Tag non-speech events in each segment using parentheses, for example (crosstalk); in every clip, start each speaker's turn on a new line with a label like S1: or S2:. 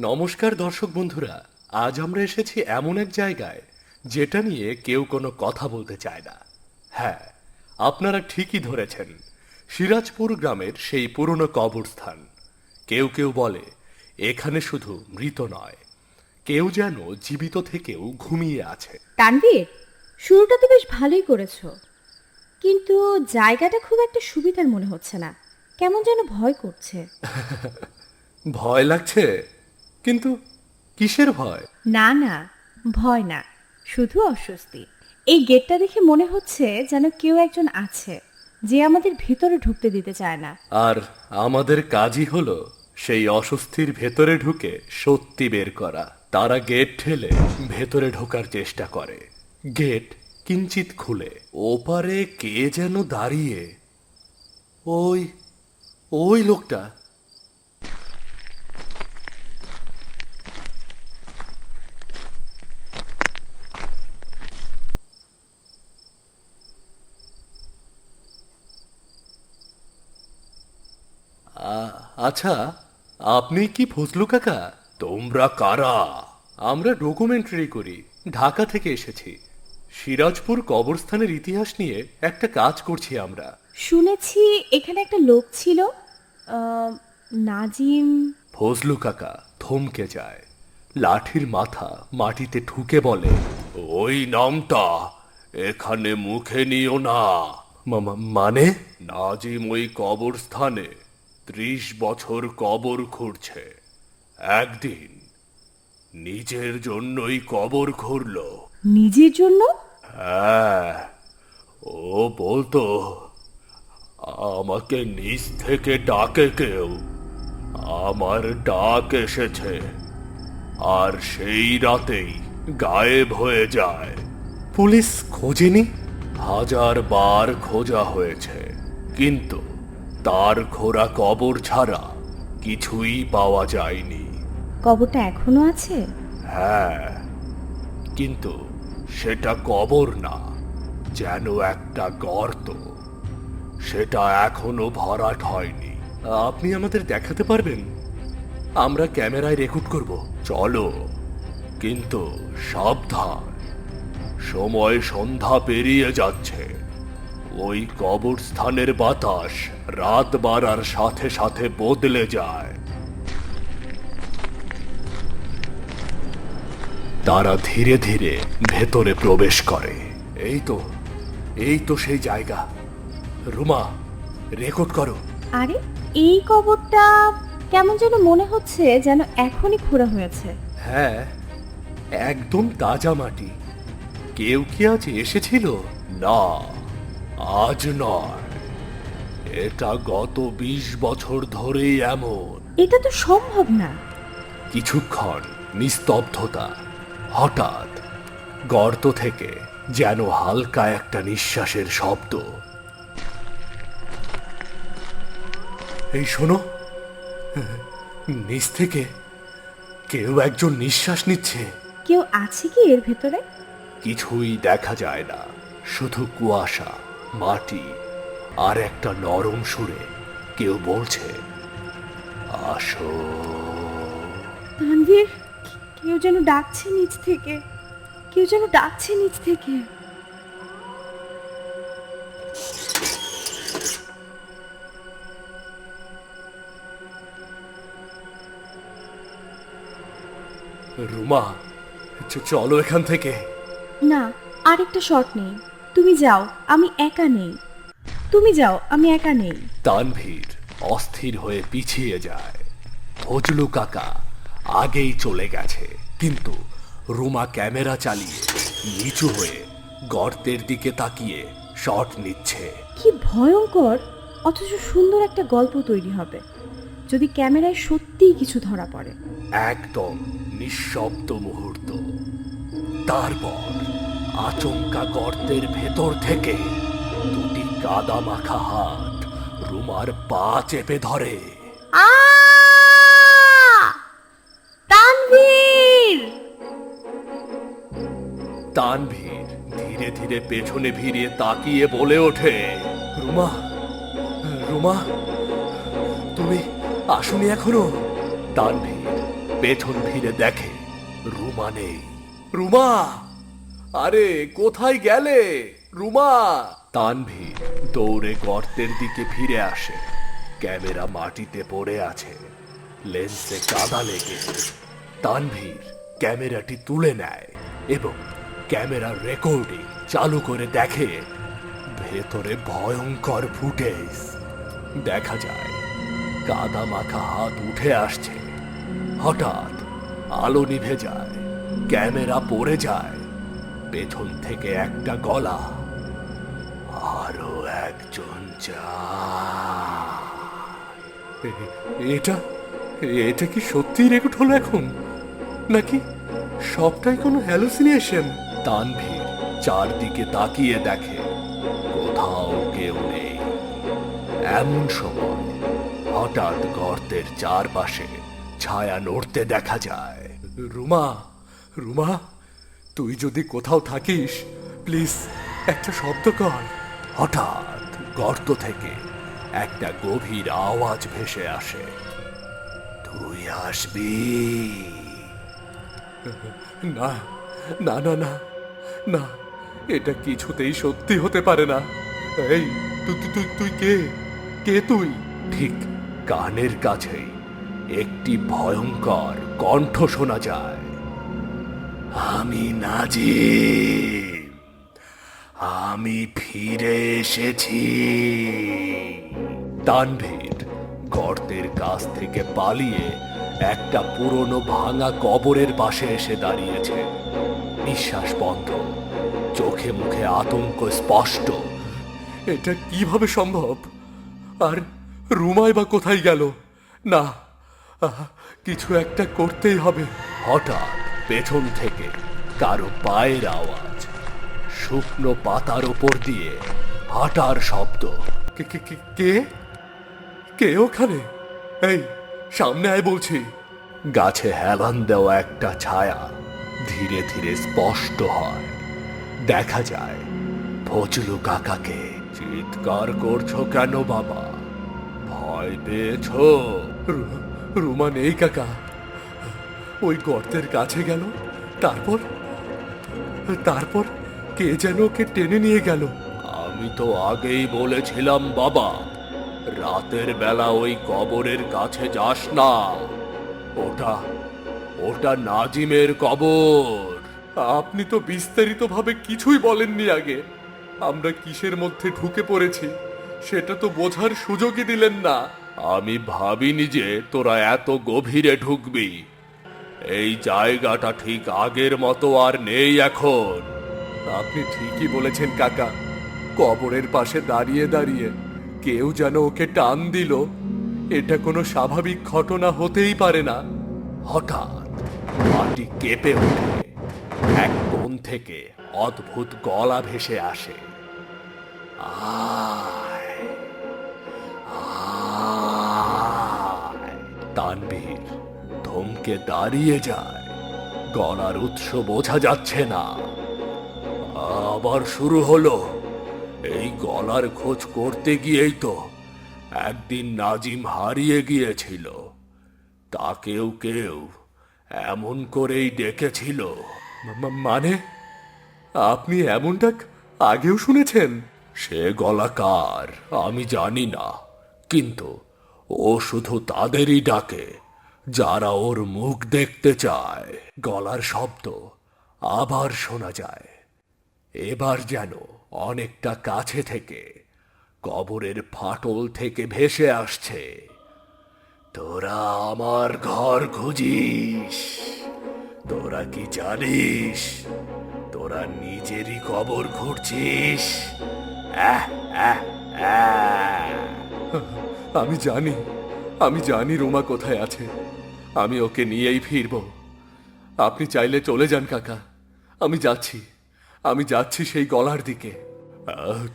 S1: নমস্কার দর্শক বন্ধুরা আজ আমরা এসেছি এমন এক জায়গায় যেটা নিয়ে কেউ কোনো কথা বলতে চায় না। হ্যাঁ আপনারা ঠিকই ধরেছেন সিরাজপুর গ্রামের সেই পুরনো কবরস্থান। কেউ কেউ বলে এখানে শুধু মৃত নয় কেউ যেন জীবিত থেকেও ঘুমিয়ে আছে।
S2: তানভীর শুরুটা তো বেশ ভালোই করেছ। কিন্তু জায়গাটা খুব একটা সুবিধার মনে হচ্ছে না কেমন যেন ভয় করছে। (laughs)
S1: ভয় লাগছে? কিন্তু কিসের ভয়?
S2: না না ভয় না শুধু অস্বস্তি। এই গেটটা দেখে মনে হচ্ছে যেন কেউ একজন আছে যে আমাদের ভিতরে ঢুকতে দিতে চায় না।
S1: আর আমাদের কাজই হলো সেই অস্বস্তির ভেতরে ঢুকে সত্যি বের করা। তারা গেট ঠেলে ভেতরে ঢোকার চেষ্টা করে। গেট কিঞ্চিত খুলে। ওপারে কে যেন দাঁড়িয়ে। ওই ওই লোকটা আচ্ছা আপনি কি ফজলু কাকা? তোমরা কারা? আমরা ডকুমেন্টারি করি ঢাকা থেকে এসেছি। সিরাজপুর কবরস্থানের ইতিহাস নিয়ে একটা কাজ করছি আমরা।
S2: শুনেছি এখানে একটা লোক ছিল আহ, নাজিম।
S1: ফজলু কাকা থমকে যায় লাঠির মাথা মাটিতে ঠুকে বলে ওই নামটা এখানে মুখে নিও না। মানে? নাজিম ওই কবরস্থানে। ত্রিশ বছর কবর খুঁড়ছে। একদিন নিজের জন্যই কবর খুঁড়ল।
S2: নিজের জন্য?
S1: হ্যাঁ ও বলতো আমাকে নিচ থেকে ডাকে কেউ। আমার ডাক এসেছে। আর সেই রাতেই গায়েব হয়ে যায়। পুলিশ খোঁজেনি? হাজার বার খোঁজা হয়েছে। কিন্তু তার খোরা কবর ছাড়া কিছুই পাওয়া যায়নি।
S2: কবরটা এখনও আছে?
S1: হ্যাঁ কিন্তু সেটা কবর না যেন একটা গর্ত। সেটা এখনও ভরাট হয়নি। আপনি আমাদের দেখাতে পারবেন? আমরা ক্যামেরায় রেকর্ড করব। চলো কিন্তু সাবধান। সময় সন্ধ্যা পেরিয়ে যাচ্ছে। ওই কবরস্থানের বাতাস রাত বাড়ার সাথে সাথে বদলে যায়। তারা ধীরে ধীরে ভেতরে প্রবেশ করে। এই তো এই তো সেই জায়গা। রুমা রেকর্ড করো।
S2: আরে এই কবরটা কেমন যেন মনে হচ্ছে যেন এখনই খোঁড়া হয়েছে।
S1: হ্যাঁ একদম তাজা মাটি। কেউ কি আজ এসেছিল? না। আজ নয়। এটা গত বিশ বছর ধরেই এমন।
S2: এটা তো সম্ভব না।
S1: কিছুক্ষণ নিস্তব্ধতা হঠাৎ গর্ত থেকে যেন হালকা একটা নিঃশ্বাসের শব্দ। এই শোনো নিচ থেকে কেউ একজন নিঃশ্বাস নিচ্ছে।
S2: কেউ আছে কি এর ভেতরে?
S1: কিছুই দেখা যায় না শুধু কুয়াশা। মাটি আর একটা নরম সুরে কেউ বলছে আসো।
S2: তানভীর কেউ যেন ডাকছে নিচ থেকে কেউ যেন ডাকছে নিচ থেকে।
S1: রুমা চলো এখান থেকে।
S2: না আরেকটা শট নেই। তুমি যাও আমি একা নেই। তুমি যাও আমি একা নেই।
S1: তানভীর অস্থির হয়ে পিছিয়ে যায়। ফজলু কাকা আগেই চলে গেছে কিন্তু রুমা ক্যামেরা চালিয়ে নিচু হয়ে গর্তের দিকে তাকিয়ে শট নিচ্ছে।
S2: কি ভয়ঙ্কর! অথচ সুন্দর একটা গল্প তৈরি হবে যদি ক্যামেরায় সত্যিই কিছু ধরা পড়ে।
S1: একদম নিঃশব্দ মুহূর্ত। তারপর আচমকা গর্তের ভেতর থেকে দুটি কাদা মাখা হাত রুমার পা চেপে ধরে।
S2: তানভীর!
S1: ধীরে ধীরে পেছনে ভিড়িয়ে তাকিয়ে বলে ওঠে রুমা রুমা তুমি আসুনি এখনও? তানভীর পেছন ফিরে দেখে রুমা নেই। রুমা! আরে, কোথায় গেলে? রুমা! তানভীর দৌড়ে গর্তের দিকে ফিরে আসে। ক্যামেরা মাটিতে পড়ে আছে। লেন্সে কাদা লেগে। তানভীর ক্যামেরাটি তুলে নেয় এবং ক্যামেরার রেকর্ডিং চালু করে দেখে। ভেতরে ভয়ঙ্কর ফুটেজ। দেখা যায়, কাদা মাখা হাত উঠে আসছে। হঠাৎ আলো নিভে যায়। ক্যামেরা পড়ে যায়। পেছন থেকে একটা গলা। আরও একজন এটা এটা কি সত্যি রেকর্ড হলো এখন? নাকি সবটাই কোনো তানভীর চারদিকে তাকিয়ে দেখে, কোথাও কেউ নেই। এমন সময় হঠাৎ গর্তের চারপাশে ছায়া নড়তে দেখা যায়। রুমা রুমা? তুই যদি কোথাও থাকিস প্লিজ একটা শব্দ কর। হঠাৎ গর্ত থেকে একটা গভীর আওয়াজ ভেসে আসে। তুই আসবি? না না না না না, এটা কিছুতেই সত্যি হতে পারে না। এই তুই তুই তুই কে? কে তুই? ঠিক কানের কাছেই একটি ভয়ঙ্কর কণ্ঠ শোনা যায়। আমি নাজিম। আমি ফিরে এসেছি। তানভীর গর্তের কাছ থেকে পালিয়ে একটা পুরনো ভাঙা কবরের পাশে এসে দাঁড়িয়েছে। নিঃশ্বাস বন্ধ, চোখে মুখে আতঙ্ক স্পষ্ট। এটা কীভাবে সম্ভব? আর রুমাই বা কোথায় গেল? না কিছু একটা করতেই হবে। হঠাৎ পেছন থেকে কারও পায়ের আওয়াজ শুকনো পাতার ওপর দিয়ে হাঁটার শব্দ। কে কে কে কে? কে ওখানে? এই সামনে আয় বলছি। গাছে হেলান দেওয়া একটা ছায়া ধীরে ধীরে স্পষ্ট হয়। দেখা যায় ফজলু কাকাকে চিৎকার করছ কেন বাবা? ভয় পেয়েছ? রুমা নেই কাকা। ওই গর্তের কাছে গেল। তারপর? তারপর কে যেন ওকে টেনে নিয়ে গেল। আমি তো আগেই বলেছিলাম বাবা রাতের বেলা ওই কবরের কাছে যাস না। ওটা ওটা নাজিমের কবর। আপনি তো বিস্তারিতভাবে কিছুই বলেননি আগে। আমরা কিসের মধ্যে ঢুকে পড়েছি সেটা তো বোঝার সুযোগই দিলেন না। আমি ভাবিনি যে তোরা এত গভীরে ঢুকবি। এই জায়গাটা ঠিক আগের মতো আর নেই এখন। আপনি ঠিকই বলেছেন কাকা। কবরের পাশে দাঁড়িয়ে দাঁড়িয়ে কেউ যেন ওকে টান দিল এটা কোনো স্বাভাবিক ঘটনা হতেই পারে না। হঠাৎ মাটি কেঁপে ওঠে। এক কোণ থেকে অদ্ভুত গলা ভেসে আসে। আয় থমকে দাঁড়িয়ে যায়। গলার উৎস বোঝা যাচ্ছে না। আবার শুরু হলো। এই গলার খোঁজ করতে গিয়েই তো একদিন নাজিম হারিয়ে গিয়েছিল। তাকেও কেউ এমন করেই ডেকেছিল। মানে? আপনি এমনটা আগেও শুনেছেন? সে গলাকার আমি জানি না। কিন্তু ও শুধু তাদেরই ডাকে। যারা ওর মুখ দেখতে চায়, গলার শব্দ আবার শোনা যায়। এবার যেন অনেকটা কাছে থেকে কবরের ফাটল থেকে ভেসে আসছে। তোরা আমার ঘর খুঁজিস, তোরা কি জানিস, তোরা নিজেরই কবর খুঁড়ছিস। আমি জানি আমি জানি রোমা কোথায় আছে। আমি ওকে নিয়েই ফিরব। আপনি চাইলে চলে যান, কাকা। আমি যাচ্ছি। আমি যাচ্ছি সেই গলার দিকে।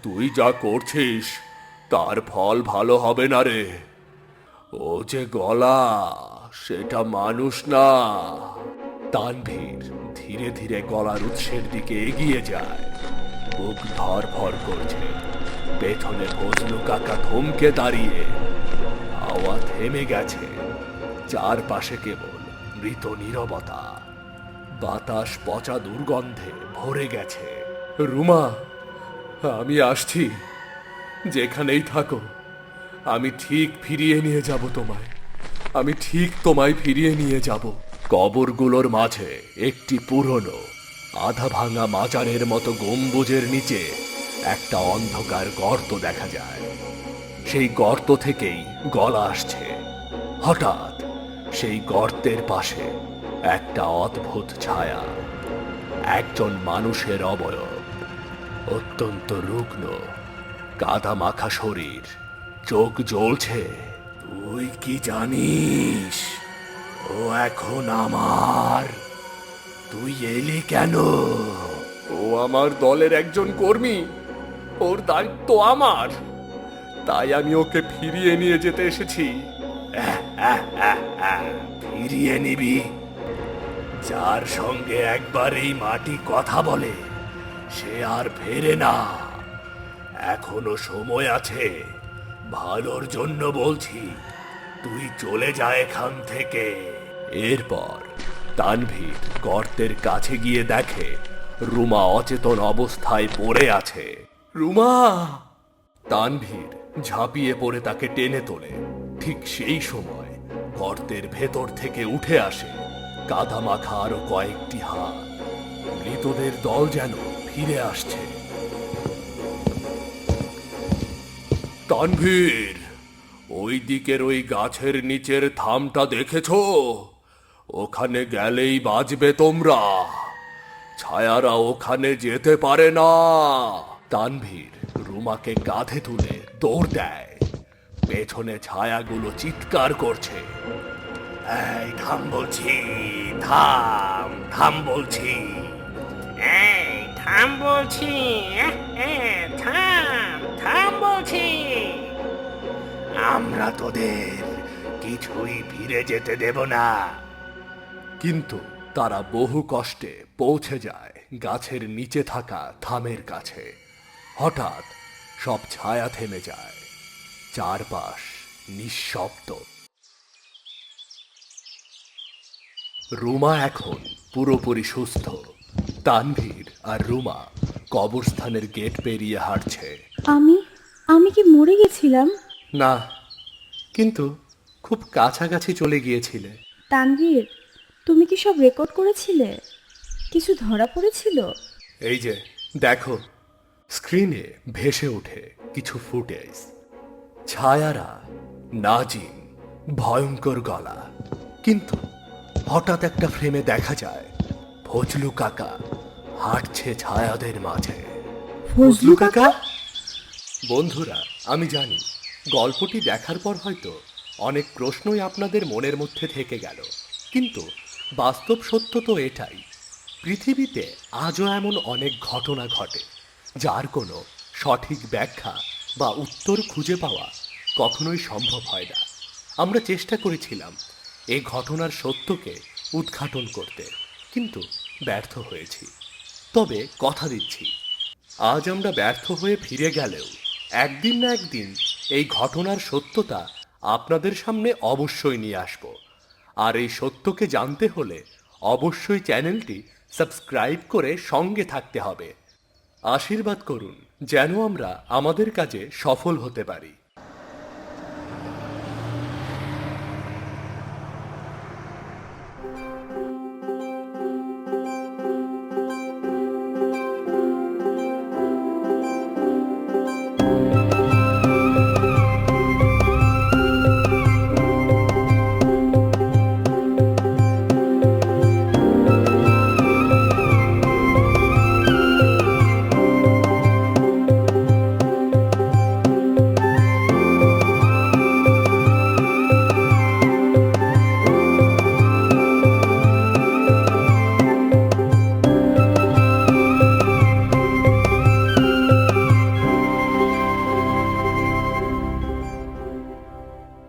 S1: তুই যা করছিস, তার ফল ভালো হবে না রে। ও যে গলা, সেটা মানুষ না। তানভীর ধীরে ধীরে গলার উৎসের দিকে এগিয়ে যায়। বুক ধর ভর করছে। পেছনে ফজলু কাকা থমকে দাঁড়িয়ে। হাওয়া থেমে গেছে। চারপাশে কেবল মৃত নীরবতা। বাতাস পচা দুর্গন্ধে ভরে গেছে। রুমা, আমি আসছি। যেখানেই থাকো, আমি ঠিক ফিরিয়ে নিয়ে যাব তোমায়। আমি ঠিক তোমায় ফিরিয়ে নিয়ে যাব। কবরগুলোর মাঝে একটি পুরনো আধা ভাঙা মাজারের মতো গম্বুজের নিচে একটা অন্ধকার গর্ত দেখা যায়। সেই গর্ত থেকেই গলা আসছে। হঠাৎ সেই গর্তের পাশে একটা অদ্ভুত ছায়া, একজন মানুষের অবয়ব, অত্যন্ত রুগ্ন কাদা মাখা শরীর, চোখ জ্বলছে। তুই কি জানিস? ও এখন আমার। তুই এলি কেন? ও আমার দলের একজন কর্মী। ওর দায়িত্ব আমার। তাই আমি ওকে ফিরিয়ে নিয়ে যেতে এসেছি। ফিরিয়ে নিবি। যার সঙ্গে একবার এই মাটি কথা বলে, সে আর ফেরে না। এখনও সময় আছে। ভালোর জন্য বলছি, তুই চলে যা এখান থেকে। এরপর তানভীর গর্তের কাছে গিয়ে দেখে, রুমা অচেতন অবস্থায় পড়ে আছে। রুমা! তানভীর ঝাঁপিয়ে পড়ে তাকে টেনে তোলে। ঠিক সেই সময় গর্তের ভেতর থেকে উঠে আসে কাদা মাখা আরও কয়েকটি হাত মৃতদের দল যেন ফিরে আসছে। তানভীর, ওই দিকের ওই গাছের নিচের থামটা দেখেছ? ওখানে গেলেই বাজবে তোমরা। ছায়ারা ওখানে যেতে পারে না। তানভীর রুমাকে কাঁধে তুলে দৌড় দেয়। পেছনে ছায়াগুলো চিৎকার করছে। এই থাম বলছি থাম থাম বলছি।
S3: এই থাম বলছি থাম থাম বলছি।
S1: আমরা তোদের কিছুই ফিরে যেতে দেব না। কিন্তু তারা বহু কষ্টে পৌঁছে যায় গাছের নিচে থাকা থামের কাছে। হঠাৎ সব ছায়া থেমে যায়। চারপাশ নিঃশব্দ। রুমা এখন পুরোপুরি সুস্থ। তানভীর আর রুমা কবরস্থানের গেট পেরিয়ে হাঁটছে।
S2: আমি আমি কি মরে গেছিলাম?
S1: না কিন্তু খুব কাছাকাছি চলে গিয়েছিলে।
S2: তানভীর তুমি কি সব রেকর্ড করেছিলে? কিছু ধরা পড়েছিল?
S1: এই যে দেখো স্ক্রিনে ভেসে ওঠে কিছু ফুটেজ। ছায়ারা নাজিম ভয়ঙ্কর গলা। কিন্তু হঠাৎ একটা ফ্রেমে দেখা যায় ফজলু কাকা হাঁটছে ছায়াদের মাঝে। ফজলু কাকা? বন্ধুরা আমি জানি গল্পটি দেখার পর হয়তো অনেক প্রশ্নই আপনাদের মনের মধ্যে থেকে গেল। কিন্তু বাস্তব সত্য তো এটাই পৃথিবীতে আজও এমন অনেক ঘটনা ঘটে যার কোনো সঠিক ব্যাখ্যা বা উত্তর খুঁজে পাওয়া কখনোই সম্ভব হয় না। আমরা চেষ্টা করেছিলাম এই ঘটনার সত্যকে উদ্ঘাটন করতে, কিন্তু ব্যর্থ হয়েছি। তবে কথা দিচ্ছি, আজ আমরা ব্যর্থ হয়ে ফিরে গেলেও একদিন না একদিন এই ঘটনার সত্যতা আপনাদের সামনে অবশ্যই নিয়ে আসব। আর এই সত্যকে জানতে হলে অবশ্যই চ্যানেলটি সাবস্ক্রাইব করে সঙ্গে থাকতে হবে। আশীর্বাদ করুন যেন আমরা আমাদের কাজে সফল হতে পারি।